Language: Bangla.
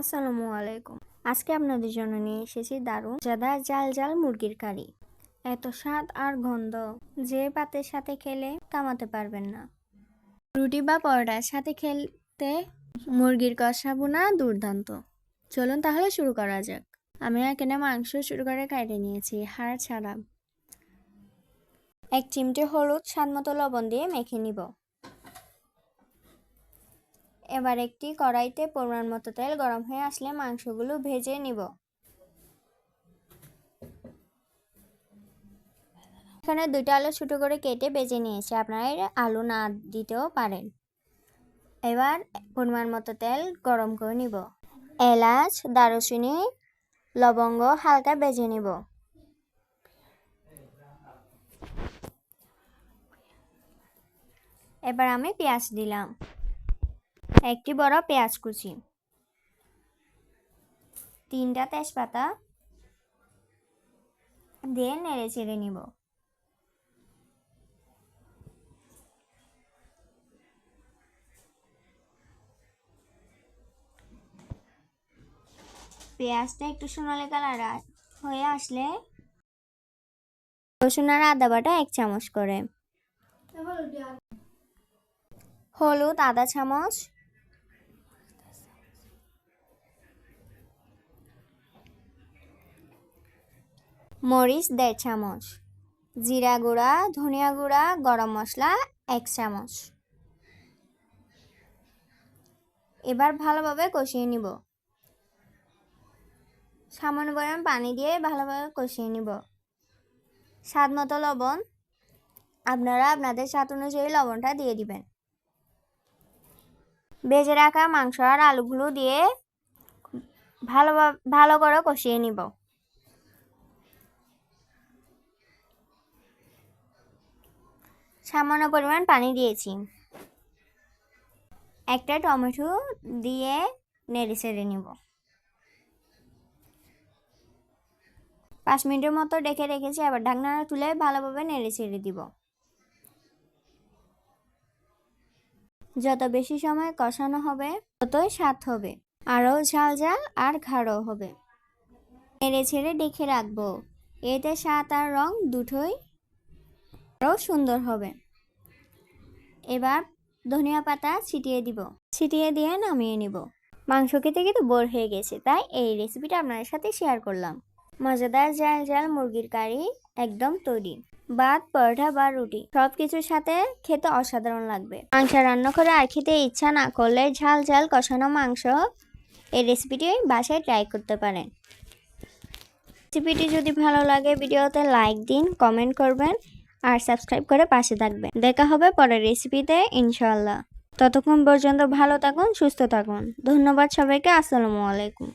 আসসালামু আলাইকুম। আজকে আপনাদের জন্য নিয়ে এসেছি দারুণ জাদা জাল জাল মুরগির কারি। এত স্বাদ আর গন্ধ, যে পাতের সাথে খেলে থামাতে পারবেন না। রুটি বা পরোটার সাথে খেলতে মুরগির কষা বোনা দুর্দান্ত। চলুন তাহলে শুরু করা যাক। আমি এখানে মাংস শুরু করে কেটে নিয়েছি, হাড় ছাড়া। এক চিমটে হলুদ স্বাদ মতো লবণ দিয়ে মেখে নিব। এবার একটি কড়াইতে পরিমাণ মতো তেল গরম হয়ে আসলে মাংসগুলো ভেজে নিব। এখানে দুইটা আলু ছোটো করে কেটে বেজে নিয়েছি, আপনারা আলু না দিতেও পারেন। এবার পরিমাণ মতো তেল গরম করে নিব। এলাচ, দারুচিনি, লবঙ্গ হালকা বেজে নিব। এবার আমি পেঁয়াজ দিলাম। একটি বড় পেঁয়াজ কুচি। তিনটা তেজপাতা দিয়ে নেড়ে চেড়ে নিব। পেঁয়াজটা একটু সোনালি কালার হয়ে আসলে রসুন আর আদা বাটা এক চামচ করে। হলুদ আধা চামচ মরিচ দেড় চামচ। জিরা গুঁড়া, ধনিয়া গুঁড়া, গরম মশলা এক চামচ। এবার ভালোভাবে কষিয়ে নিব। সামান্য পরিমাণ পানি দিয়ে ভালোভাবে কষিয়ে নিব। স্বাদ মতো লবণ। আপনারা আপনাদের স্বাদ অনুযায়ী লবণটা দিয়ে দিবেন। ভেজে রাখা মাংস আর আলুগুলো দিয়ে ভালো ভালো করে কষিয়ে নিব। সামান্য পরিমাণ পানি দিয়েছি। একটা টমেটো দিয়ে নেড়ে চেড়ে নিব। পাঁচ মিনিটের মতো ডেকে রেখেছি, আবার ঢাকনাটা তুলে ভালোভাবে নেড়ে ছেড়ে দিব। যত বেশি সময় কষানো হবে, ততই স্বাদ হবে। আরও ঝাল ঝাল আর ঘাড়ো হবে। নেড়ে ছেড়ে ডেকে রাখব। এতে স্বাদ আর রং দুটোই আরও সুন্দর হবে। এবার ধনিয়া পাতা ছিটিয়ে দিব। ছিটিয়ে দিয়ে নামিয়ে নিব। মাংস খেতে কিন্তু বোর হয়ে গেছে, তাই এই রেসিপিটা আপনাদের সাথে শেয়ার করলাম। মজাদার জাল জাল মুরগির কারি একদম তৈরি। ভাত, পরোটা বা রুটি সব কিছুর সাথে খেতে অসাধারণ লাগবে। মাংস রান্না করে আর খেতে ইচ্ছা না করলে ঝাল ঝাল কষানো মাংস এই রেসিপিটি বাসায় ট্রাই করতে পারেন। রেসিপিটি যদি ভালো লাগে, ভিডিওতে লাইক দিন কমেন্ট করবেন। আর সাবস্ক্রাইব করে পাশে থাকবেন। দেখা হবে পরের রেসিপিতে ইনশাল্লাহ ততক্ষণ পর্যন্ত ভালো থাকুন, সুস্থ থাকুন। ধন্যবাদ সবাইকে, আসসালামু আলাইকুম।